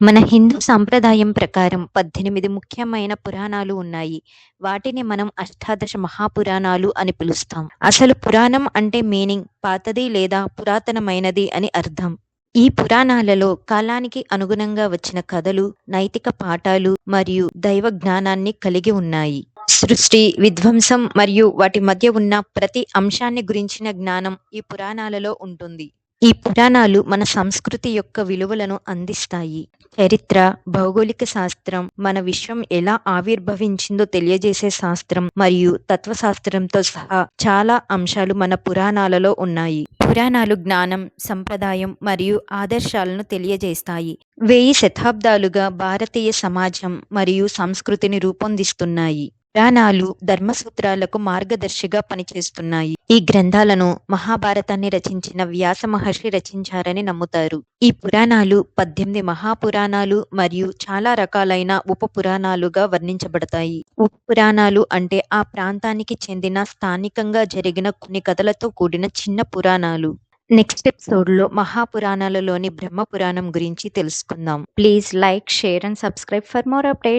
మన హిందూ సాంప్రదాయం ప్రకారం పద్దెనిమిది ముఖ్యమైన పురాణాలు ఉన్నాయి. వాటిని మనం అష్టాదశ మహాపురాణాలు అని పిలుస్తాం. అసలు పురాణం అంటే మీనింగ్ పాతది లేదా పురాతనమైనది అని అర్థం. ఈ పురాణాలలో కాలానికి అనుగుణంగా వచ్చిన కథలు నైతిక పాఠాలు మరియు దైవ జ్ఞానాన్ని కలిగి ఉన్నాయి. సృష్టి విధ్వంసం మరియు వాటి మధ్య ఉన్న ప్రతి అంశాన్ని గురించిన జ్ఞానం ఈ పురాణాలలో ఉంటుంది. ఈ పురాణాలు మన సంస్కృతి యొక్క విలువలను అందిస్తాయి. చరిత్ర భౌగోళిక శాస్త్రం మన విశ్వం ఎలా ఆవిర్భవించిందో తెలియజేసే శాస్త్రం మరియు తత్వశాస్త్రంతో సహా చాలా అంశాలు మన పురాణాలలో ఉన్నాయి. పురాణాలు జ్ఞానం సంప్రదాయం మరియు ఆదర్శాలను తెలియజేస్తాయి. వెయ్యి శతాబ్దాలుగా భారతీయ సమాజం మరియు సంస్కృతిని రూపొందిస్తున్నాయి. పురాణాలు ధర్మసూత్రాలకు మార్గదర్శిగా పనిచేస్తున్నాయి. ఈ గ్రంథాలను మహాభారతాన్ని రచించిన వ్యాస మహర్షి రచించారని నమ్ముతారు. ఈ పురాణాలు పద్దెనిమిది మహాపురాణాలు మరియు చాలా రకాలైన ఉప పురాణాలుగా వర్ణించబడతాయి. ఉప పురాణాలు అంటే ఆ ప్రాంతానికి చెందిన స్థానికంగా జరిగిన కొన్ని కథలతో కూడిన చిన్న పురాణాలు. నెక్స్ట్ ఎపిసోడ్లో మహాపురాణాలలోని బ్రహ్మ పురాణం గురించి తెలుసుకుందాం. Please like share and subscribe for more update